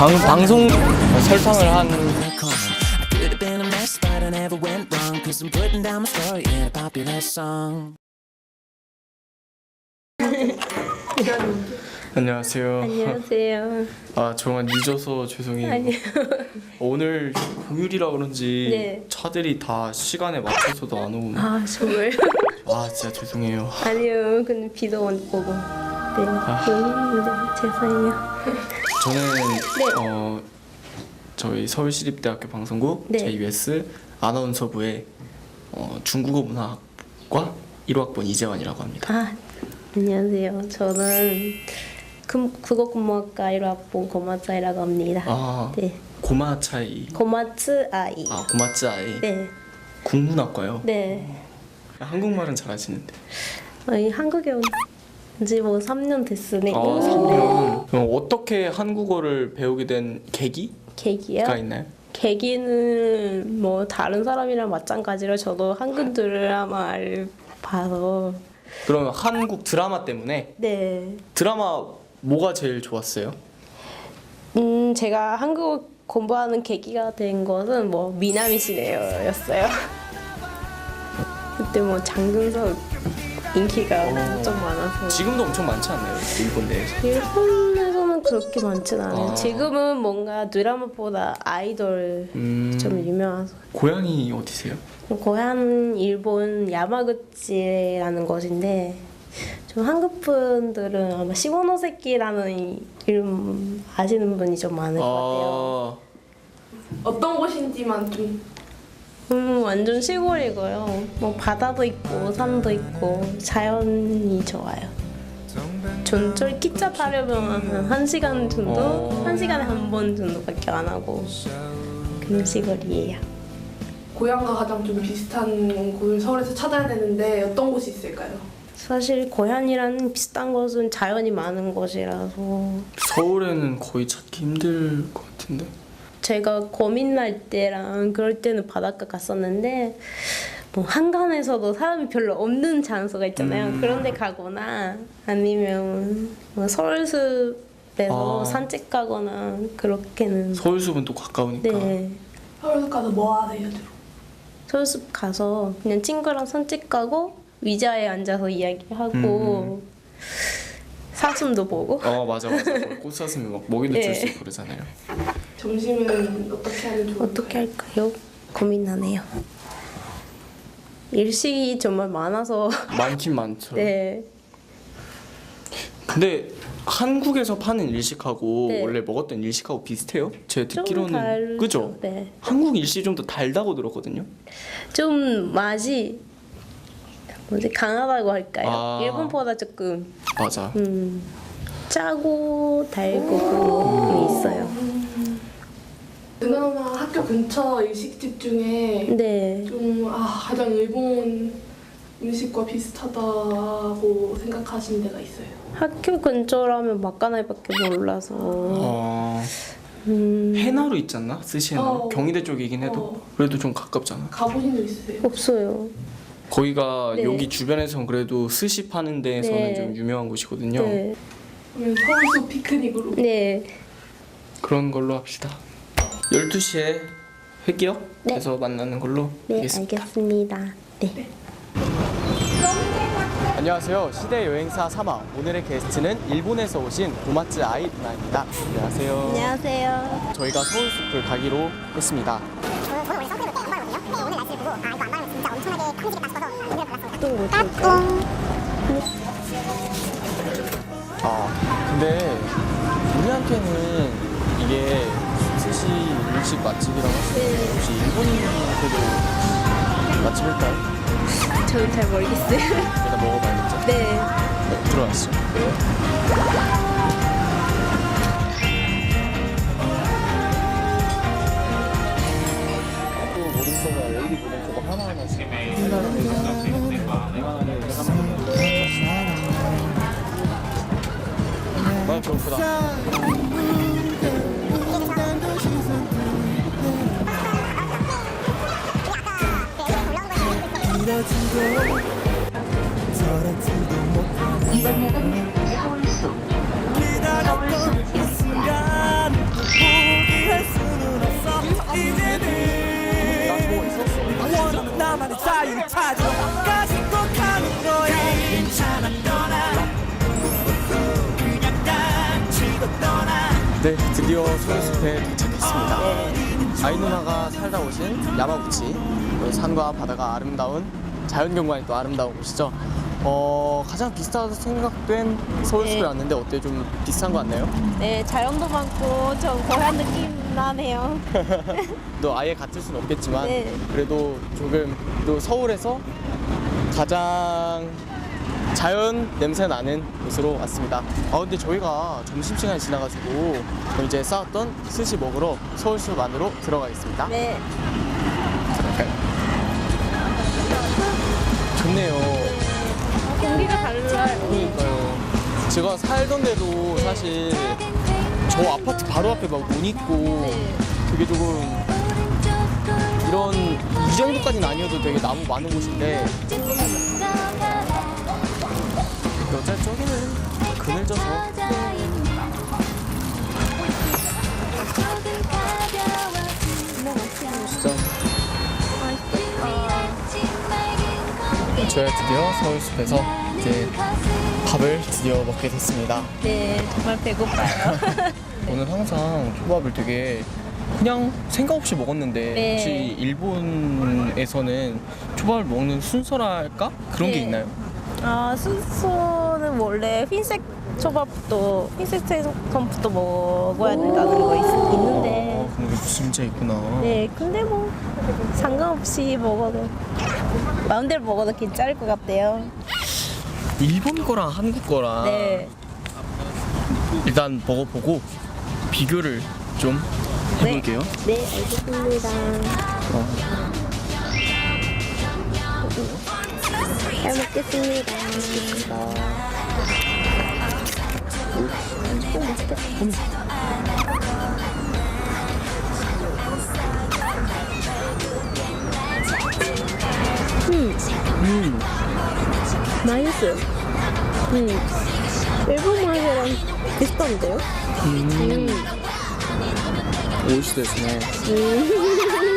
방, 방송 설탕을 한 I could have been a mess, but I never went wrong. Cause I'm putting down my story in a popular song. 안녕하세요. 안녕하세요. 아 정말 늦어서 죄송해요. 아니요. 오늘 공휴일이라 그런지 네. 차들이 다 시간에 맞춰서도 안 오고 아 정말? 아 진짜 죄송해요. 아니요. 근데 비도 온 오고. 네. 아. 네. 죄송해요. 저는 네. 어 저희 서울시립대학교 방송국 네. JBS 아나운서부의 어, 중국어 문학과 1호학번 이재환이라고 합니다. 아 안녕하세요. 저는 금, 국어국문학과 1학번 고마츠아이라고 합니다. 아 네. 고마 차이 고마츠 아이. 아 고마츠 아이 네. 국문학과요. 네. 한국말은 잘하시는데. 아니 한국에 온 지뭐 3년 됐으니까. 아, 3년. 그럼 어떻게 한국어를 배우게 된 계기가 계기요? 있나요? 계기는 뭐 다른 사람이랑 마찬가지로 저도 한국 드라마를 봐서 그러면 한국 드라마 때문에 네. 드라마 뭐가 제일 좋았어요? 음 제가 한국어 공부하는 계기가 된 것은 뭐 미나미 시네요였어요. 그때 뭐 장근석 인기가 어. 좀 많아서 지금도 엄청 많지 않나요? 일본 내에서. 일본에서는 그렇게 많진 않아요. 아. 지금은 뭔가 드라마보다 아이돌 음, 좀 유명해서 고향이 어디세요? 고향 일본 야마구치라는 곳인데 좀 한국 분들은 아마 시모노세키라는 이름 아시는 분이 좀 많을 것 같아요. 아, 어떤 곳인지만 좀 음, 완전 시골이고요. 뭐 바다도 있고 산도 있고 자연이 좋아요. 전철 기차 타려면 한 1시간 정도? 어. 한 시간에 한 번 정도밖에 안 하고 그런 시골이에요. 고향과 가장 좀 비슷한 곳을 서울에서 찾아야 되는데 어떤 곳이 있을까요? 사실 고향이랑 비슷한 곳은 자연이 많은 곳이라서 서울에는 거의 찾기 힘들 것 같은데. 제가 고민날 때랑 그럴 때는 바닷가 갔었는데 뭐 한강에서도 사람이 별로 없는 장소가 있잖아요. 음. 그런 데 가거나 아니면 뭐 서울숲에서 아. 산책 가거나 그렇게는 서울숲은 또 가까우니까. 네. 서울에서 가서 뭐 하세요 주로? 서울숲 가서 그냥 친구랑 산책 가고 의자에 앉아서 이야기하고 사슴도 보고 어 맞아 맞아. 꽃사슴이 막 먹이도 네. 줄수 있고 그러잖아요. 점심은 어떻게 하면 좋을까요? 어떻게 할까요? 고민하네요. 일식이 정말 많아서 많긴 많죠. 네. 근데 한국에서 파는 일식하고 네. 원래 먹었던 일식하고 비슷해요? 제가 좀 듣기로는 다르죠. 그죠? 네. 한국 일식이 좀 더 달다고 들었거든요. 좀 맛이 뭐지 강하다고 할까요? 아. 일본보다 조금 맞아. 음, 짜고 달고 그런 게 있어요. 그나마 학교 근처 일식집 중에 네. 좀 아, 가장 일본 음식과 비슷하다고 생각하시는 데가 있어요. 학교 근처라면 막가나이밖에 몰라서 어, 음, 해나루 있지 않나? 스시 해나루? 어. 경희대 쪽이긴 해도 어. 그래도 좀 가깝잖아. 가보신 적 있으세요? 없어요. 거기가 네. 여기 주변에서는 그래도 스시 파는 데에서는 네. 좀 유명한 곳이거든요. 네. 그러면 서울숲 피크닉으로 네. 그런 걸로 합시다. 12시에 회기역에서 만나는 걸로 네, 하겠습니다. 알겠습니다. 네. 안녕하세요. 시대 여행사 사마. 오늘의 게스트는 일본에서 오신 고마츠 아이 누나입니다. 안녕하세요. 안녕하세요. 저희가 서울 숲을 가기로 했습니다. 저는 원래 때안 바르거든요. 근데 오늘 날씨를 보고 아 이거 안 바르면 진짜 엄청나게 커지겠다 싶어서 오늘. 또 뭐죠? 아, 근데 우리한테는 이게 스시 일식 맛집이라고 하시는데 혹시 일본인한테도 맛집일까요? 저는 잘 모르겠어요. 일단 먹어봐야겠죠. 네. 네, 들어가시죠. 또 드디어 소요숲에 도착했습니다. 네. 아이 누나가 살다 오신 야마구치. 어, 산과 바다가 아름다운 자연 경관이 또 아름다운 곳이죠. 어, 가장 비슷하다고 생각된 서울숲에 네. 왔는데 어때요? 좀 비슷한 거 같나요? 네, 자연도 많고 좀 고향 느낌 나네요. 또 아예 같을 수는 없겠지만 네. 그래도 조금 또 서울에서 가장 자연 냄새 나는 곳으로 왔습니다. 아 근데 저희가 점심 시간이 지나가지고 이제 싸웠던 스시 먹으러 서울숲 안으로 들어가겠습니다. 네. 좋네요. 공기가 달라요. 그러니까요. 제가 살던 데도 사실 저 아파트 바로 앞에 막 문 있고 네. 되게 조금 이런 이 정도까지는 아니어도 되게 나무 많은 곳인데 어차피 저기는 그늘져서 진짜 저희가 드디어 서울숲에서 이제 밥을 드디어 먹게 됐습니다. 네, 정말 배고파요. 오늘 항상 초밥을 되게 그냥 생각 없이 먹었는데 네. 혹시 일본에서는 초밥을 먹는 순서랄까 그런 게 네. 있나요? 아, 순서 는 원래 흰색 초밥도 흰색 생선부터 먹어야 된다는 거 있, 있는데 아, 그런 게 진짜 있구나. 네, 근데 뭐 상관없이 먹어도 마음대로 먹어도 괜찮을 것 같대요. 일본 거랑 한국 거랑 네, 일단 먹어보고 비교를 좀 해볼게요. 네, 알겠습니다. 잘 먹겠습니다. 음, 맛있어요. 음, 일본 맛이랑 비슷한데요? 음, 오이시 데스네.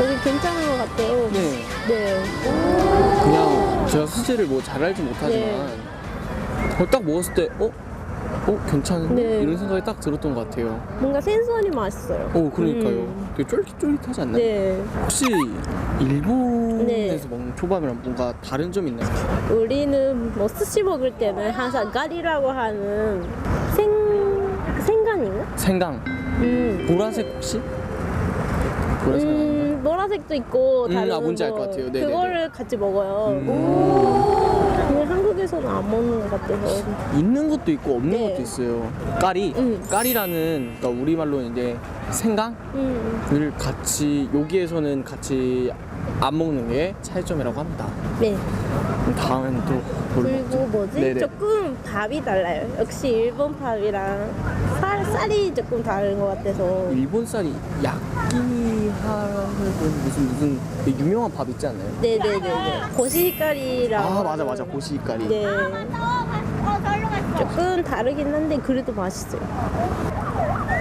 여기 괜찮은 것 같아요. 네, 네. 그냥 제가 수제를 뭐 잘 알지 못하지만 그걸 딱 먹었을 때 어? 어? 괜찮은데? 네. 이런 생각이 딱 들었던 것 같아요. 뭔가 센수하니 맛있어요. 오, 그러니까요. 음. 되게 쫄깃쫄깃하지 않나요? 네. 혹시 일본에서 네. 먹는 초밥이랑 뭔가 다른 점 있나요? 우리는 뭐 스시 먹을 때는 항상 가리라고 하는 생 생간인가? 생강. 음. 보라색 혹시? 보라색. 음, 보라색도 있고 음, 다른 아, 뭔지 뭐 알것 같아요. 네네네. 그거를 같이 먹어요. 음. 근데 한국에서는 안 먹는 것 같아서. 있는 것도 있고 없는 네. 것도 있어요. 까리. 음. 까리라는 그러니까 우리말로는 이제 생강을 음. 같이 여기에서는 같이 안 먹는 게 차이점이라고 합니다. 네. 그럼 다음엔 또뭘 그리고? 뭐지? 네네. 조금 밥이 달라요. 역시 일본 밥이랑 살, 쌀이 조금 다른 것 같아서. 일본 쌀이 야 끼하라는 무슨 무슨 되게 유명한 밥 있지 않나요? 네네네네. 고시가리랑. 아 맞아 맞아 고시까리. 네. 조금 다르긴 한데 그래도 맛있어요.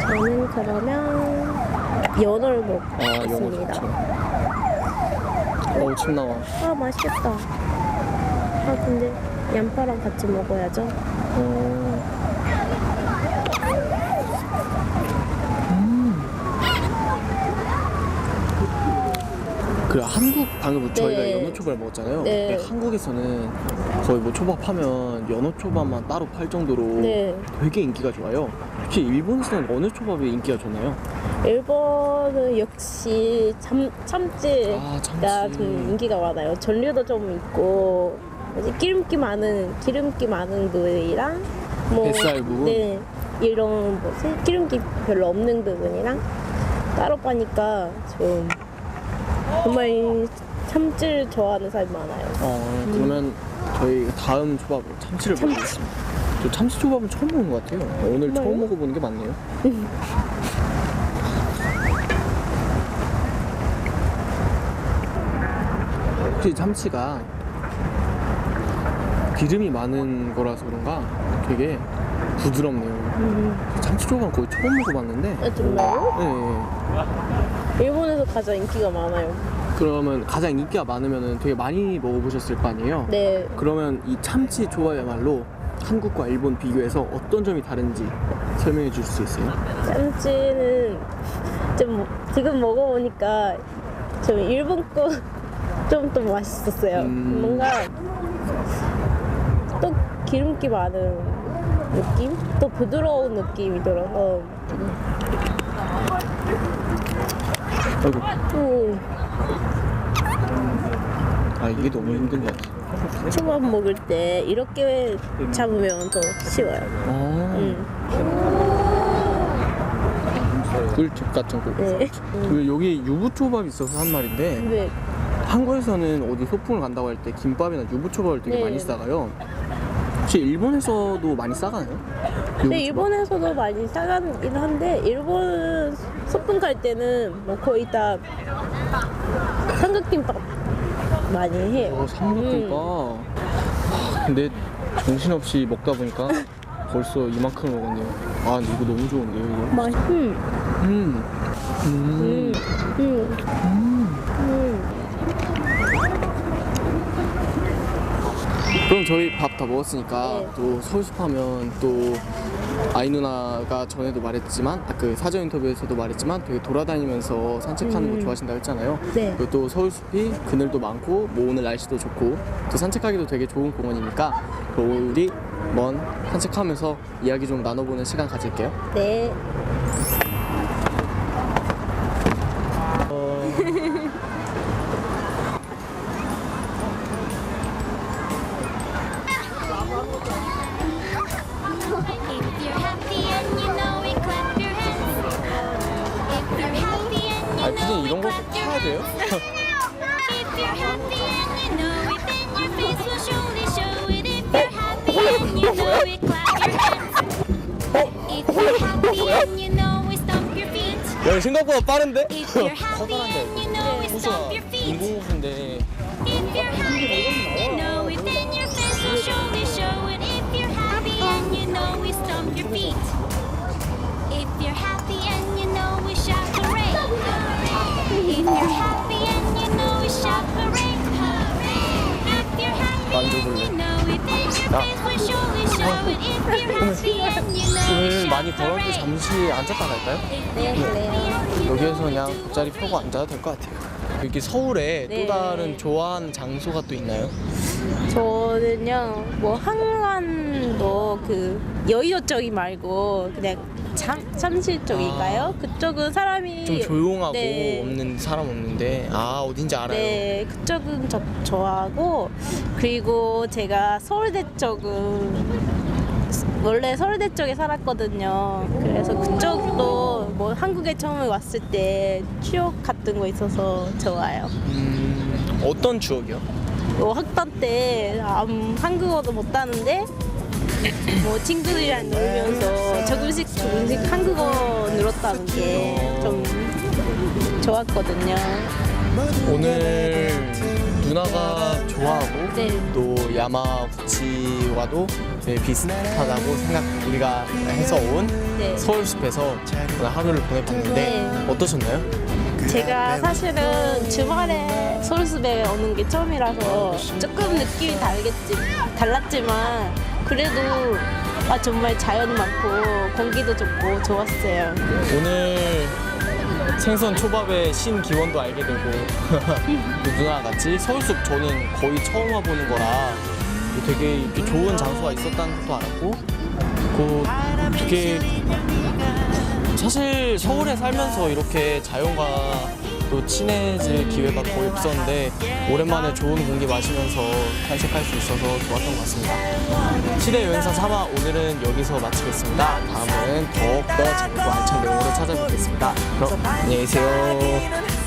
저는 그러면 연어를 아 영어 먹겠습니다. 좋죠. 어우 침 나와. 아 맛있겠다. 아 근데 양파랑 같이 먹어야죠. 어. 그 한국 방금 저희가 네. 연어 초밥을 먹었잖아요. 네. 근데 한국에서는 거의 뭐 초밥 하면 연어 초밥만 따로 팔 정도로 네. 되게 인기가 좋아요. 혹시 일본에서는 어느 초밥이 인기가 좋나요? 일본은 역시 참 참치가 아, 참치. 좀 인기가 많아요. 전류도 좀 있고 기름기 많은 기름기 많은 부위랑 뭐 뱃살 부분? 네 이런 뭐지 기름기 별로 없는 부분이랑 따로 파니까 좀 정말 이 참치를 좋아하는 사람이 많아요. 어 그러면 저희 다음 초밥으로 참치를 먹겠습니다. 저 참치 초밥은 처음 먹는 것 같아요. 오늘 처음 정말요? 먹어보는 게 맞네요. 혹시 참치가 기름이 많은 거라서 그런가 되게 부드럽네요. 참치 초밥은 거의 처음 먹어봤는데. 아, 정말요? 네. 일본에서 가장 인기가 많아요. 그러면 가장 인기가 많으면 되게 많이 먹어보셨을 거 아니에요? 네. 그러면 이 참치 초밥이야말로 한국과 일본 비교해서 어떤 점이 다른지 설명해 줄 수 있어요? 짬찌는 좀 뭐- 지금 먹어보니까 좀 일본 거 좀 더 맛있었어요. 음. 뭔가 또 기름기 많은 느낌? 또 부드러운 느낌이 들어서 아이고, 음, 아 이게 너무 힘든 것 같아. 초밥 먹을 때 이렇게 잡으면 더 쉬워요. 아, 음, 꿀팁 같은 거. 네. 그 여기 유부초밥이 있어서 한 말인데 근데 한국에서는 어디 소풍을 간다고 할 때 김밥이나 유부초밥을 되게 네. 많이 싸가요. 혹시 일본에서도 많이 싸가나요? 근데 유부초밥? 일본에서도 많이 싸가긴 한데 일본 소풍 갈 때는 뭐 거의 다 삼각김밥 많이 해요. 어, 삼각김밥. 하, 근데 정신없이 먹다 보니까 벌써 이만큼 먹었네요. 아, 근데 이거 너무 좋은데요, 이거? 맛. 음, 음. 음. 음, 음, 음. 그럼 저희 밥 다 먹었으니까 네. 또 서울숲 하면 또 아이 누나가 전에도 말했지만 아, 그 사전 인터뷰에서도 말했지만 되게 돌아다니면서 산책하는 거 좋아하신다고 했잖아요. 음. 네. 그리고 또 서울 숲이 그늘도 많고 뭐 오늘 날씨도 좋고 또 산책하기도 되게 좋은 공원이니까 그 우리 먼 산책하면서 이야기 좀 나눠보는 시간 가질게요. 네. 생각보다 빠른데? If you're happy and you know it, 호수가 stomp your feet. 인공호수인데 If you're happy and 오늘 많이 걸었는데 hooray. 잠시 앉았다 갈까요? 네, 그래요. 여기에서 그냥 돗자리 펴고 앉아도 될 것 같아요. 여기 서울에 네. 또 다른 좋아하는 장소가 또 있나요? 저는요, 뭐 한강도 그 여의도 쪽이 말고 그냥 참, 참실 쪽인가요? 그쪽은 사람이 아. 좀 조용하고 네. 없는 사람 없는데 아 어딘지 알아요. 네, 그쪽은 저 좋아하고 그리고 제가 서울대 쪽은 원래 서울대 쪽에 살았거든요. 그래서 그쪽도 뭐 한국에 처음에 왔을 때 추억 같은 거 있어서 좋아요. 음, 어떤 추억이요? 뭐 학단 때 음, 한국어도 못하는데 뭐 친구들이랑 놀면서 조금씩 조금씩 한국어 늘었다는 게 좀 좋았거든요. 오늘 누나가 좋아하고 네. 또 야마구치와도 되게 비슷하다고 생각 우리가 해서 온 네. 서울숲에서 오늘 하루를 보내봤는데 네. 어떠셨나요? 제가 사실은 주말에 서울숲에 오는 게 처음이라서 조금 느낌이 다르겠지, 달랐지만 그래도 아, 정말 자연 많고 공기도 좋고 좋았어요. 오늘 생선 초밥의 신기원도 알게 되고 또 누나랑 같이 서울숲 저는 거의 처음 와보는 거라 되게 이렇게 좋은 장소가 있었다는 것도 알았고 그 되게 사실 서울에 살면서 이렇게 자연과 또 친해질 기회가 거의 없었는데 오랜만에 좋은 공기 마시면서 산책할 수 있어서 좋았던 것 같습니다. 시대 여행사 3화 오늘은 여기서 마치겠습니다. 다음은 더욱더 재밌고 알찬 내용으로 찾아뵙겠습니다. 그럼 안녕히 계세요.